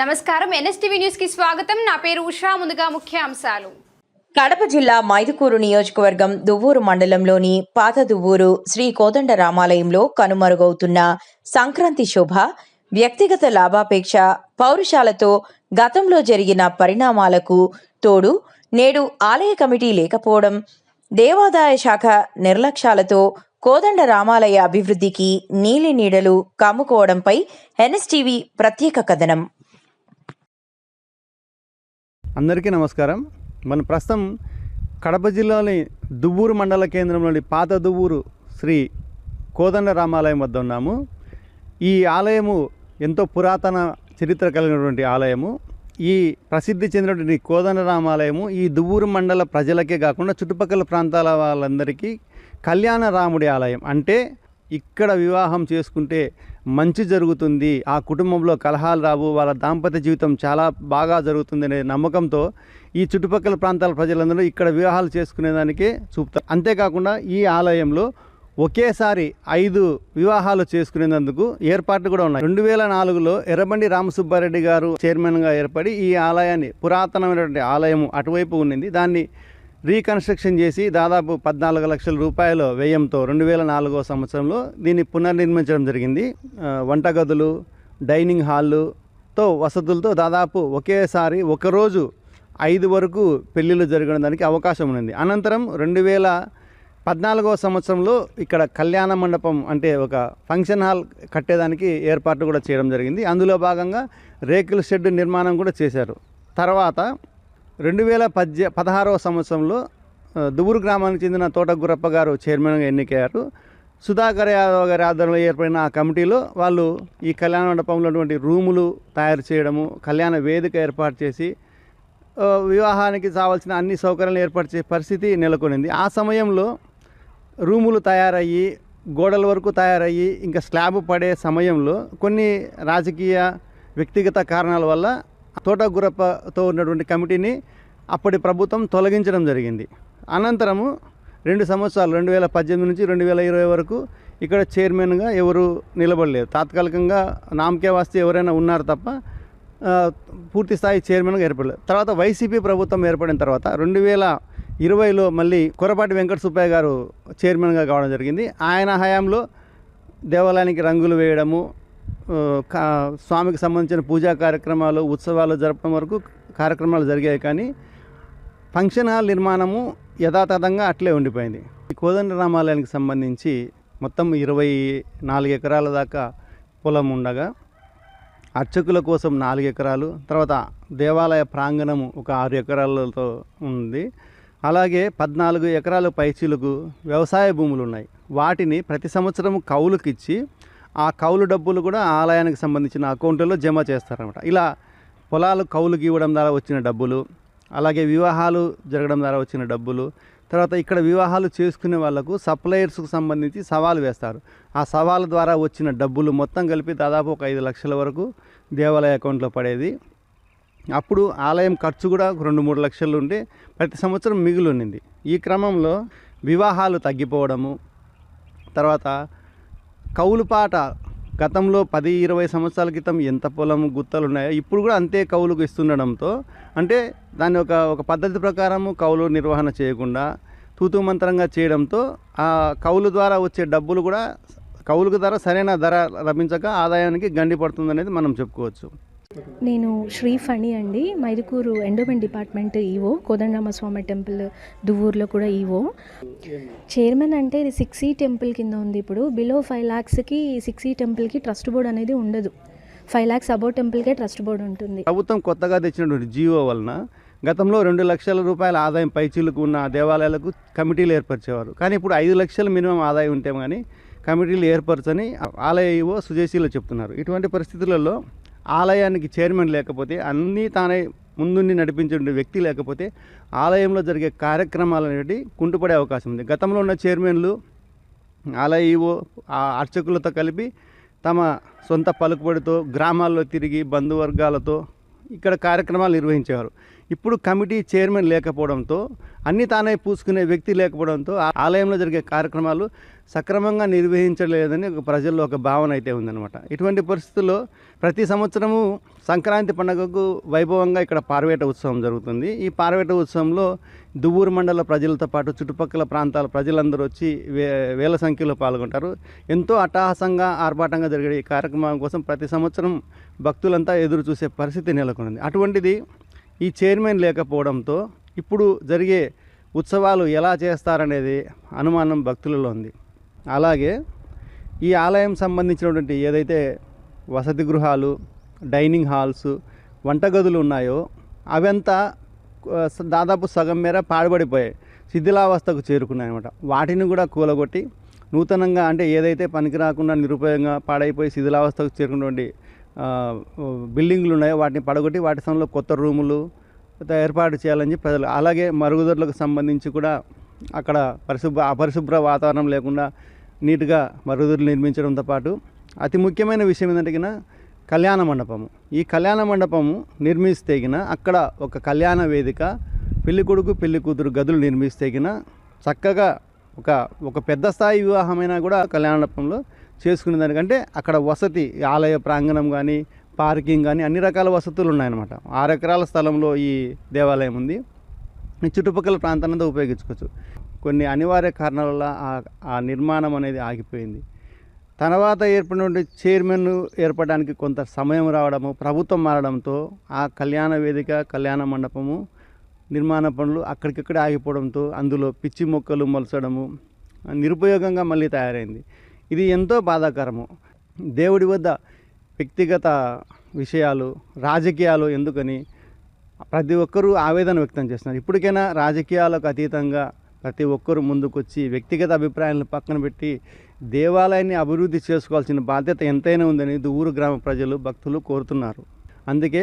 నమస్కారం. ఎన్ఎస్టీవీ న్యూస్కి స్వాగతం. నా పేరు ఉషా. ముందుగా ముఖ్య అంశాలు కడప జిల్లా మైదుకూరు నియోజకవర్గం దువ్వూరు మండలంలోని పాత దువ్వూరు శ్రీ కోదండ రామాలయంలో కనుమరుగవుతున్న సంక్రాంతి శోభ వ్యక్తిగత లాభాపేక్ష పౌరుషాలతో గతంలో జరిగిన పరిణామాలకు తోడు నేడు ఆలయ కమిటీ లేకపోవడం దేవాదాయ శాఖ నిర్లక్ష్యాలతో కోదండ రామాలయ అభివృద్ధికి నీలి నీడలు కమ్ముకోవడంపై ఎన్ఎస్టీవీ ప్రత్యేక కథనం. అందరికీ నమస్కారం. మన ప్రస్తుతం కడప జిల్లాలోని దువ్వూరు మండల కేంద్రంలోని పాత దువ్వూరు శ్రీ కోదండ రామాలయం వద్ద ఉన్నాము. ఈ ఆలయము ఎంతో పురాతన చరిత్ర కలిగినటువంటి ఆలయము. ఈ ప్రసిద్ధి చెందినటువంటి కోదండ రామాలయము ఈ దువ్వూరు మండల ప్రజలకే కాకుండా చుట్టుపక్కల ప్రాంతాల వాళ్ళందరికీ కళ్యాణ రాముడి ఆలయం అంటే ఇక్కడ వివాహం చేసుకుంటే మంచి జరుగుతుంది. ఆ కుటుంబంలో కలహాలు రావు. వాళ్ళ దాంపత్య జీవితం చాలా బాగా జరుగుతుంది అనే నమ్మకంతో ఈ చుట్టుపక్కల ప్రాంతాల ప్రజలందరూ ఇక్కడ వివాహాలు చేసుకునేదానికే చూపుతారు. అంతేకాకుండా ఈ ఆలయంలో ఒకేసారి ఐదు వివాహాలు చేసుకునేందుకు ఏర్పాట్లు కూడా ఉన్నాయి. రెండు వేల నాలుగులో ఎర్రబండి రామసుబ్బారెడ్డి గారు చైర్మన్గా ఏర్పడి ఈ ఆలయాన్ని పురాతనమైనటువంటి ఆలయం అటువైపు ఉన్నింది. దాన్ని రీకన్స్ట్రక్షన్ చేసి దాదాపు పద్నాలుగు లక్షల రూపాయల వ్యయంతో రెండు వేల నాలుగో సంవత్సరంలో దీన్ని పునర్నిర్మించడం జరిగింది. వంటగదులు డైనింగ్ హాల్లుతో వసతులతో దాదాపు ఒకేసారి ఒకరోజు ఐదు వరకు పెళ్ళిళ్ళు జరగడానికి అవకాశం ఉంది అనంతరం రెండు వేల పద్నాలుగో సంవత్సరంలో ఇక్కడ కళ్యాణ మండపం అంటే ఒక ఫంక్షన్ హాల్ కట్టేదానికి ఏర్పాట్లు కూడా చేయడం జరిగింది. అందులో భాగంగా రేకుల షెడ్ నిర్మాణం కూడా చేశారు. తర్వాత రెండు వేల పద్య పదహారవ సంవత్సరంలో దుబూరు గ్రామానికి చెందిన తోట గురప్ప గారు చైర్మన్గా ఎన్నికయ్యారు. సుధాకర్ యాదవ్ గారి ఆధ్వర్యంలో ఏర్పడిన ఆ కమిటీలో వాళ్ళు ఈ కళ్యాణ మండపంలో ఉన్నటువంటి రూములు తయారు చేయడము కళ్యాణ వేదిక ఏర్పాటు చేసి వివాహానికి కావాల్సిన అన్ని సౌకర్యాలు ఏర్పాటు చేసే పరిస్థితి నెలకొనింది. ఆ సమయంలో రూములు తయారయ్యి గోడల వరకు తయారయ్యి ఇంకా స్లాబ్ పడే సమయంలో కొన్ని రాజకీయ వ్యక్తిగత కారణాల వల్ల తోటగురప్పతో ఉన్నటువంటి కమిటీని అప్పటి ప్రభుత్వం తొలగించడం జరిగింది. అనంతరము రెండు సంవత్సరాలు రెండు వేల పద్దెనిమిది నుంచి రెండు వేల ఇరవై వరకు ఇక్కడ చైర్మన్గా ఎవరు నిలబడలేదు. తాత్కాలికంగా నామకే వాస్తే ఎవరైనా ఉన్నారు తప్ప పూర్తి స్థాయి చైర్మన్గా ఏర్పడలేదు. తర్వాత వైసీపీ ప్రభుత్వం ఏర్పడిన తర్వాత రెండు వేల ఇరవైలో మళ్ళీ కొరపాటి వెంకట సుబ్బయ్య గారు చైర్మన్గా కావడం జరిగింది. ఆయన హయాంలో దేవాలయానికి రంగులు వేయడము స్వామికి సంబంధించిన పూజా కార్యక్రమాలు ఉత్సవాలు జరపడం వరకు కార్యక్రమాలు జరిగాయి కానీ ఫంక్షన్ హాల్ నిర్మాణము యథాతథంగా అట్లే ఉండిపోయింది. ఈ కోదండ రామాలయానికి సంబంధించి మొత్తం ఇరవై నాలుగు ఎకరాల దాకా పొలం ఉండగా అర్చకుల కోసం నాలుగు ఎకరాలు తర్వాత దేవాలయ ప్రాంగణము ఒక ఆరు ఎకరాలతో ఉంది. అలాగే పద్నాలుగు ఎకరాల పైచీలకు వ్యవసాయ భూములు ఉన్నాయి. వాటిని ప్రతి సంవత్సరం కౌలుకిచ్చి ఆ కౌలు డబ్బులు కూడా ఆలయానికి సంబంధించిన అకౌంట్లలో జమ చేస్తారనమాట ఇలా పొలాలు కౌలుకి ఇవ్వడం ద్వారా వచ్చిన డబ్బులు అలాగే వివాహాలు జరగడం ద్వారా వచ్చిన డబ్బులు తర్వాత ఇక్కడ వివాహాలు చేసుకునే వాళ్ళకు సప్లయర్స్కు సంబంధించి సవాలు వేస్తారు. ఆ సవాలు ద్వారా వచ్చిన డబ్బులు మొత్తం కలిపి దాదాపు ఒక ఐదు లక్షల వరకు దేవాలయ అకౌంట్లో పడేది. అప్పుడు ఆలయం ఖర్చు కూడా రెండు మూడు లక్షలు ఉంటే ప్రతి సంవత్సరం మిగిలి ఉన్నింది ఈ క్రమంలో వివాహాలు తగ్గిపోవడము తర్వాత కౌలుపాట గతంలో పది ఇరవై సంవత్సరాల క్రితం ఎంత పొలం గుత్తలు ఉన్నాయో ఇప్పుడు కూడా అంతే కౌలుకు ఇస్తుండడంతో అంటే దాని ఒక ఒక పద్ధతి ప్రకారము కౌలు నిర్వహణ చేయకుండా తూతుమంతరంగా చేయడంతో ఆ కౌలు ద్వారా వచ్చే డబ్బులు కూడా కౌలుకు ధర సరైన ధర లభించక ఆదాయానికి గండి పడుతుందనేది మనం చెప్పుకోవచ్చు. నేను శ్రీ ఫణి అండి. Mydukur endowment department EO Kodandaramaswamy temple దువ్వూరులో కూడా ఈవో చైర్మన్ అంటే ఇది సిక్స్ ఈ టెంపుల్ కింద ఉంది ఇప్పుడు. బిలో ఫైవ్ ల్యాక్స్కి సిక్స్ ఈ టెంపుల్కి ట్రస్ట్ బోర్డ్ అనేది ఉండదు. ఫైవ్ ల్యాక్స్ అబౌవ్ టెంపుల్కే ట్రస్ట్ బోర్డ్ ఉంటుంది. ప్రభుత్వం కొత్తగా తెచ్చినటువంటి జీవో వలన గతంలో రెండు లక్షల రూపాయల ఆదాయం పైచీలకు ఉన్న దేవాలయాలకు కమిటీలు ఏర్పరిచేవారు. కానీ ఇప్పుడు ఐదు లక్షల మినిమం ఆదాయం ఉంటే కానీ కమిటీలు ఏర్పరచని ఆలయ ఈవో సుజేసీలో చెప్తున్నారు. ఇటువంటి పరిస్థితులలో ఆలయానికి చైర్మన్ లేకపోతే అన్నీ తానే ముందుండి నడిపించే వ్యక్తి లేకపోతే ఆలయంలో జరిగే కార్యక్రమాలు అనేవి కుంటుపడే అవకాశం ఉంది. గతంలో ఉన్న చైర్మన్లు ఆలయ ఈవో ఆ అర్చకులతో కలిపి తమ సొంత పలుకుబడితో గ్రామాల్లో తిరిగి బంధువర్గాలతో ఇక్కడ కార్యక్రమాలు నిర్వహించేవారు. ఇప్పుడు కమిటీ చైర్మన్ లేకపోవడంతో అన్ని తానే పూసుకునే వ్యక్తి లేకపోవడంతో ఆ ఆలయంలో జరిగే కార్యక్రమాలు సక్రమంగా నిర్వహించలేదని ఒక ప్రజల్లో ఒక భావన అయితే ఉందన్నమాట. ఇటువంటి పరిస్థితుల్లో ప్రతి సంవత్సరము సంక్రాంతి పండుగకు వైభవంగా ఇక్కడ పార్వేట ఉత్సవం జరుగుతుంది. ఈ పార్వేట ఉత్సవంలో దువ్వూరు మండల ప్రజలతో పాటు చుట్టుపక్కల ప్రాంతాల ప్రజలందరూ వచ్చి వే వేల సంఖ్యలో పాల్గొంటారు. ఎంతో అట్టహాసంగా ఆర్భాటంగా జరిగే ఈ కార్యక్రమం కోసం ప్రతి సంవత్సరం భక్తులంతా ఎదురు చూసే పరిస్థితి నెలకొంది. అటువంటిది ఈ చైర్మన్ లేకపోవడంతో ఇప్పుడు జరిగే ఉత్సవాలు ఎలా చేస్తారనేది అనుమానం భక్తులలో ఉంది. అలాగే ఈ ఆలయం సంబంధించినటువంటి ఏదైతే వసతి గృహాలు డైనింగ్ హాల్స్ వంటగదులు ఉన్నాయో అవంతా దాదాపు సగం మేర పాడుబడిపోయాయి. శిథిలావస్థకు చేరుకున్నాయి అనమాట వాటిని కూడా కూలగొట్టి నూతనంగా అంటే ఏదైతే పనికి రాకుండా నిరుపయోగంగా పాడైపోయి శిథిలావస్థకు చేరుకున్నటువంటి బిల్డింగ్లు ఉన్నాయో. వాటిని పడగొట్టి వాటి స్థానంలో కొత్త రూములు ఏర్పాటు చేయాలని చెప్పి ప్రజలు అలాగే మరుగుదొడ్లకు సంబంధించి కూడా అక్కడ పరిశుభ్ర అపరిశుభ్ర వాతావరణం లేకుండా నీట్గా మరుగుదొడ్లు నిర్మించడంతో పాటు అతి ముఖ్యమైన విషయం ఏంటంటే కళ్యాణ మండపము. ఈ కళ్యాణ మండపము నిర్మిస్తేగిన అక్కడ ఒక కళ్యాణ వేదిక పెళ్ళి కొడుకు పెళ్ళి కూతురు గదులు నిర్మిస్తేగిన చక్కగా ఒక ఒక పెద్ద స్థాయి వివాహమైనా కూడా కళ్యాణ మండపంలో చేసుకునే దానికంటే అక్కడ వసతి ఆలయ ప్రాంగణం కానీ పార్కింగ్ కానీ అన్ని రకాల వసతులు ఉన్నాయన్నమాట. ఆరు ఎకరాల స్థలంలో ఈ దేవాలయం ఉంది. ఈ చుట్టుపక్కల ప్రాంతాన్ని ఉపయోగించుకోవచ్చు. కొన్ని అనివార్య కారణాల వల్ల ఆ- ఆ నిర్మాణం అనేది ఆగిపోయింది. తర్వాత ఏర్పడినటువంటి చైర్మన్ ఏర్పడడానికి కొంత సమయం రావడము ప్రభుత్వం మారడంతో ఆ కళ్యాణ వేదిక కళ్యాణ మండపము నిర్మాణ పనులు అక్కడికక్కడ ఆగిపోవడంతో అందులో పిచ్చి మొక్కలు మొలచడము నిరుపయోగంగా మళ్ళీ తయారైంది. ఇది ఎంతో బాధాకరము. దేవుడి వద్ద వ్యక్తిగత విషయాలు రాజకీయాలు ఎందుకని ప్రతి ఒక్కరూ ఆవేదన వ్యక్తం చేస్తున్నారు. ఇప్పటికైనా రాజకీయాలకు అతీతంగా ప్రతి ఒక్కరూ ముందుకొచ్చి వ్యక్తిగత అభిప్రాయాలను పక్కన పెట్టి దేవాలయాన్ని అభివృద్ధి చేసుకోవాల్సిన బాధ్యత ఎంతైనా ఉందని ఊరు గ్రామ ప్రజలు భక్తులు కోరుతున్నారు. అందుకే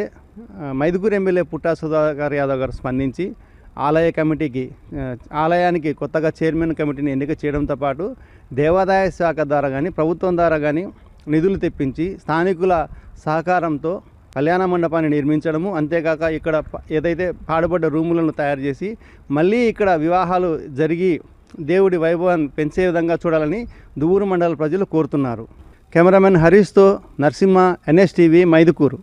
ఆ, మైదుకూరు ఎమ్మెల్యే పుట్టా సుధాకర్ యాదవ్ గారు స్పందించి ఆలయ కమిటీకి ఆలయానికి కొత్తగా చైర్మన్ కమిటీని ఎన్నిక చేయడంతో పాటు దేవాదాయ శాఖ ద్వారా కానీ ప్రభుత్వం ద్వారా కానీ నిధులు తెప్పించి స్థానికుల సహకారంతో కళ్యాణ మండపాన్ని నిర్మించడము అంతేకాక ఇక్కడ ఏదైతే పాడుపడ్డ రూములను తయారు చేసి మళ్ళీ ఇక్కడ వివాహాలు జరిగి దేవుడి వైభవాన్ని పెంచే విధంగా చూడాలని దువ్వూరు మండల ప్రజలు కోరుతున్నారు. కెమెరామెన్ హరీష్తో నరసింహ ఎన్ఎస్టీవీ మైదుకూరు.